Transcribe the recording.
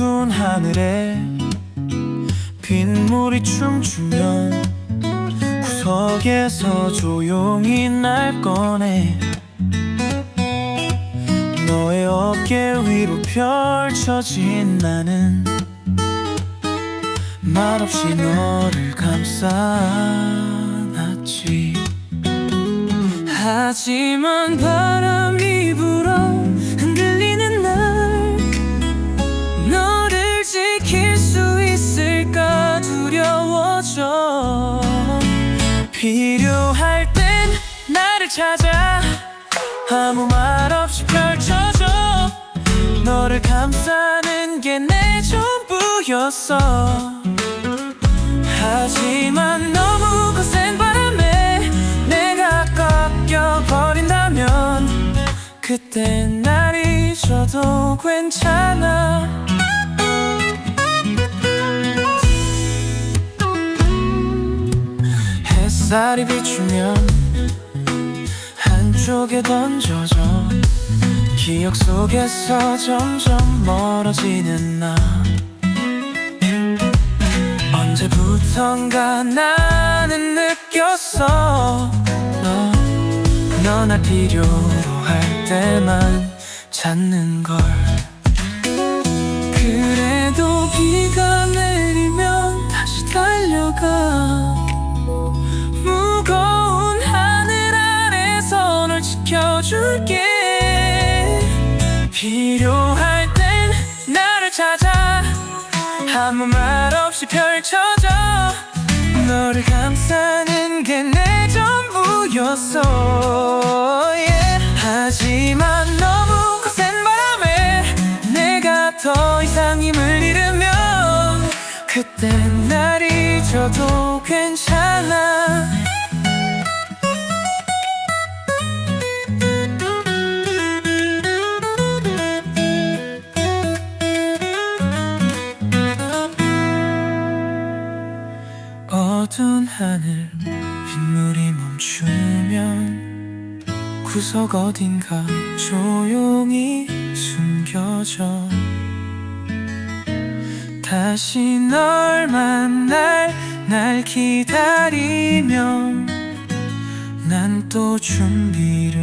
어두운 하늘에 빗물이 춤추면 구석에서 조용히 날 꺼내. 너의 어깨 위로 펼쳐진 나는 말없이 너를 감싸놨지. 하지만 바람 두려워져 필요할 땐 나를 찾아. 아무 말 없이 펼쳐져 너를 감싸는 게 내 전부였어. 하지만 너무 거센 바람에 내가 꺾여버린다면 그땐 날 잊어도 괜찮아 햇살이 비추면 한쪽에 던져져. 기억 속에서 점점 멀어지는 나. 언제부턴가 나는 느꼈어. 너날 필요로 할 때만 찾는 걸 지켜줄게. 필요할 땐 나를 찾아. 아무 말 없이 펼쳐져. 너를 감싸는 게 내 전부였어. Yeah. 하지만 너무 거센 바람에 내가 더 이상 힘을 잃으면 그땐 날 잊어도 괜찮아 하늘 빗물이 멈추면 구석 어딘가 조용히 숨겨져. 다시 널 만날 날 기다리며 난또 준비를